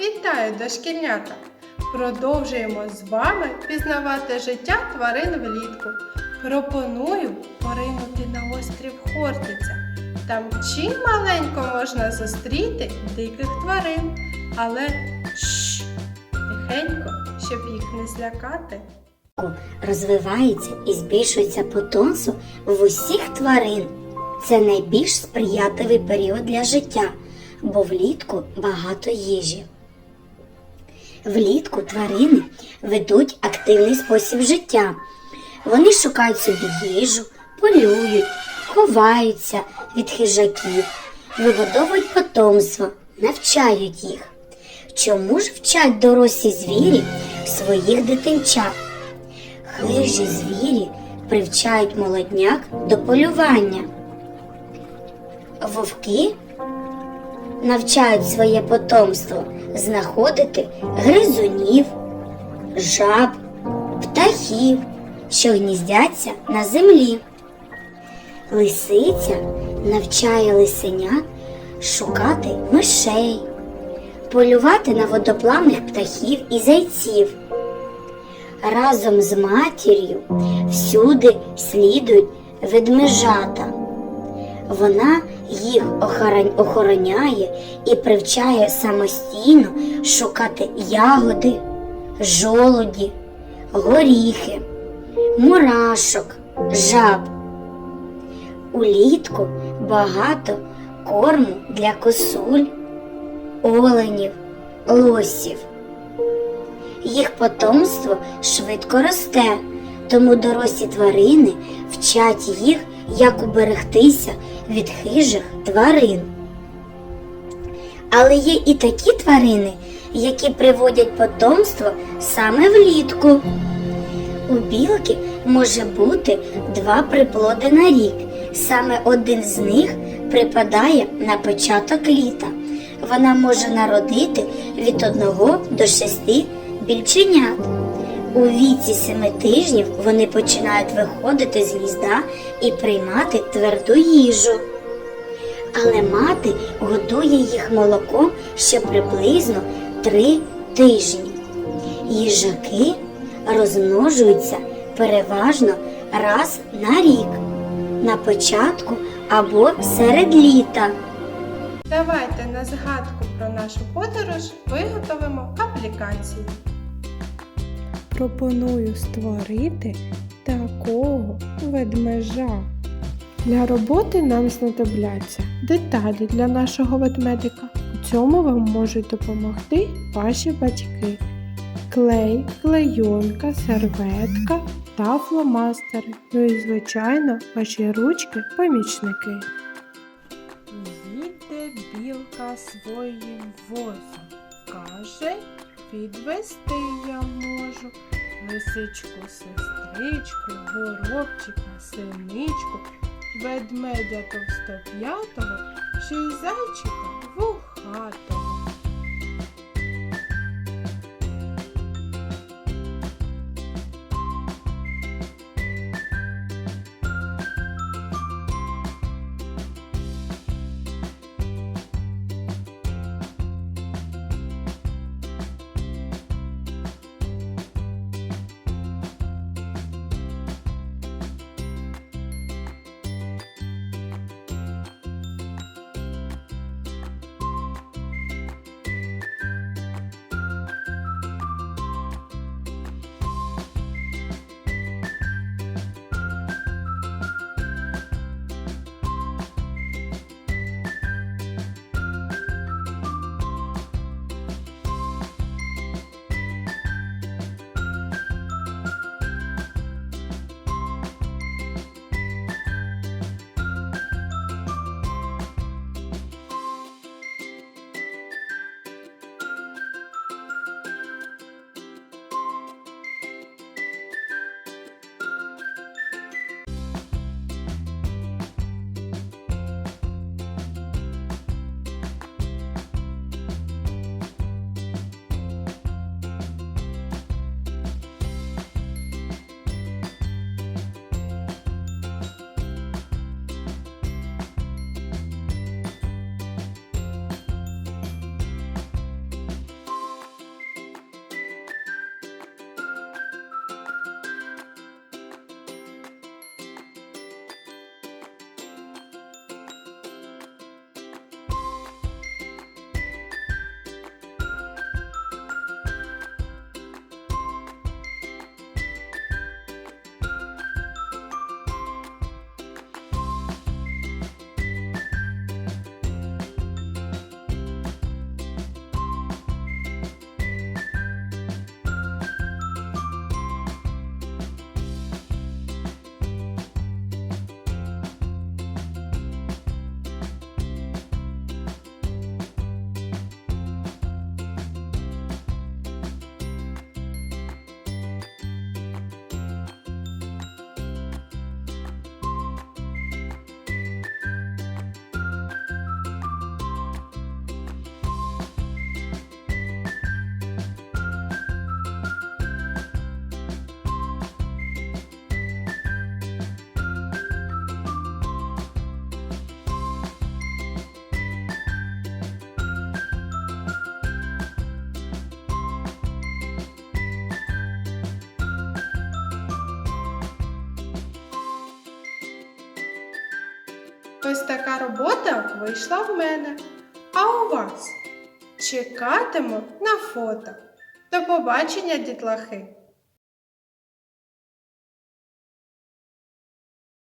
Вітаю, дошкільнята! Продовжуємо з вами пізнавати життя тварин влітку. Пропоную поринути на острів Хортиця. Там чим маленько можна зустріти диких тварин, але шш, тихенько, щоб їх не злякати. розвивається і збільшується потомство в усіх тварин. Це найбільш сприятливий період для життя, бо влітку багато їжі. Влітку тварини ведуть активний спосіб життя. Вони шукають собі їжу, полюють, ховаються від хижаків, вигодовують потомство, навчають їх. Чому ж вчать дорослі звірі своїх дитинчат? Хижі звірі привчають молодняк до полювання. Вовки навчають своє потомство знаходити гризунів, жаб, птахів, що гніздяться на землі. Лисиця навчає лисенят шукати мишей, полювати на водоплавних птахів і зайців разом з матір'ю всюди слідують ведмежата. Вона їх охороняє і привчає самостійно шукати ягоди, жолуді, горіхи, мурашок, жаб. Улітку багато корму для косуль, оленів, лосів. Їх потомство швидко росте, тому дорослі тварини вчать їх, як уберегтися від хижих тварин. Але є і такі тварини, які приводять потомство саме влітку. У білки може бути два приплоди на рік. Саме один з них припадає на початок літа. Вона може народити від одного до шести більченят. У віці семи тижнів вони починають виходити з гнізда і приймати тверду їжу. Але мати годує їх молоком ще приблизно три тижні. Їжаки розмножуються переважно раз на рік, на початку або серед літа. Давайте на згадку про нашу подорож виготовимо аплікацію. Пропоную створити такого ведмежа. Для роботи нам знадобляться деталі для нашого ведмедика. У цьому вам можуть допомогти ваші батьки. Клей, клейонка, серветка та фломастери. Ну і, звичайно, ваші ручки-помічники. Їде білка своїм возом, каже, підвести я можу. Лисичку, сестричку, горобчика, синичку, ведмедя товстоп'ятого, ще й зайчика вухатого. Ось така робота вийшла в мене. А у вас? Чекатиму на фото. До побачення, дітлахи!